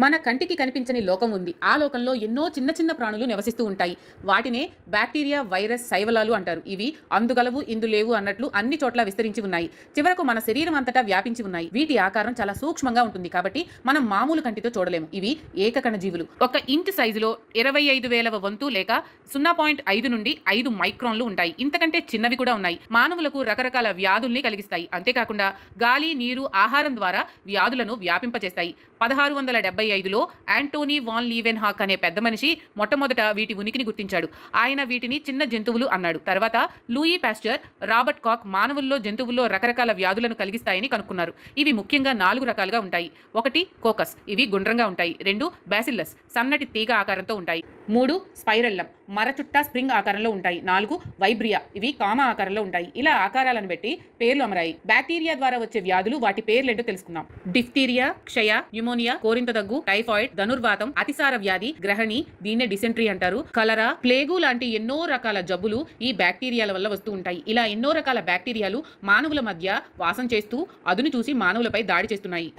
మన కంటికి కనిపించని లోకం ఉంది. ఆ లోకంలో ఎన్నో చిన్న చిన్న ప్రాణులు నివసిస్తూ ఉంటాయి. వాటినే బ్యాక్టీరియా వైరస్ శైవలాలు అంటారు. ఇవి అందుగలవు ఇందు లేవు అన్నట్లు అన్ని చోట్ల విస్తరించి ఉన్నాయి. చివరకు మన శరీరం అంతటా వ్యాపించి ఉన్నాయి. వీటి ఆకారం చాలా సూక్ష్మంగా ఉంటుంది కాబట్టి మనం మామూలు కంటితో చూడలేము. ఇవి ఏకకణ జీవులు. ఒక ఇంచ్ సైజులో ఇరవై ఐదు వేలవ వంతు లేక సున్నా పాయింట్ ఐదు నుండి ఐదు మైక్రాన్లు ఉంటాయి. ఇంతకంటే చిన్నవి కూడా ఉన్నాయి. మానవులకు రకరకాల వ్యాధుల్ని కలిగిస్తాయి. అంతేకాకుండా గాలి నీరు ఆహారం ద్వారా వ్యాధులను వ్యాపింపచేస్తాయి పదహారు వందల డెబ్బై ఐదులో యాంటోనీ వాన్ లీవెన్ హాక్ అనే పెద్ద మనిషి మొట్టమొదట వీటి ఉనికిని గుర్తించాడు. ఆయన వీటిని చిన్న జంతువులు అన్నాడు. తర్వాత లూయి పాస్చర్ రాబర్ట్ కాక్ మానవుల్లో జంతువుల్లో రకరకాల వ్యాధులను కలిగిస్తాయని కనుక్కున్నారు. ఇవి ముఖ్యంగా నాలుగు రకాలుగా ఉంటాయి. ఒకటి కోకస్. ఇవి గుండ్రంగా ఉంటాయి. రెండు బ్యాసిల్లస్ సన్నటి తీగ ఆకారంతో ఉంటాయి. మూడు స్పైరల్లం మరచుట్ట స్ప్రింగ్ ఆకారంలో ఉంటాయి. నాలుగు వైబ్రియా ఇవి కామ ఆకారంలో ఉంటాయి. ఇలా ఆకారాలను బట్టి పేర్లు అమరాయి. బ్యాక్టీరియా ద్వారా వచ్చే వ్యాధులు వాటి పేర్లేంటో తెలుసుకుందాం. డిఫ్టీరియా క్షయ న్యూమోనియా కోరింత దగ్గు టైఫాయిడ్ ధనుర్వాతం అతిసార వ్యాధి గ్రహణి దీన్నే డిసెంట్రీ అంటారు. కలరా ప్లేగు లాంటి ఎన్నో రకాల జబ్బులు ఈ బ్యాక్టీరియాల వల్ల వస్తూ ఉంటాయి. ఇలా ఎన్నో రకాల బ్యాక్టీరియాలు మానవుల మధ్య వాసం చేస్తూ అదును చూసి మానవులపై దాడి చేస్తున్నాయి.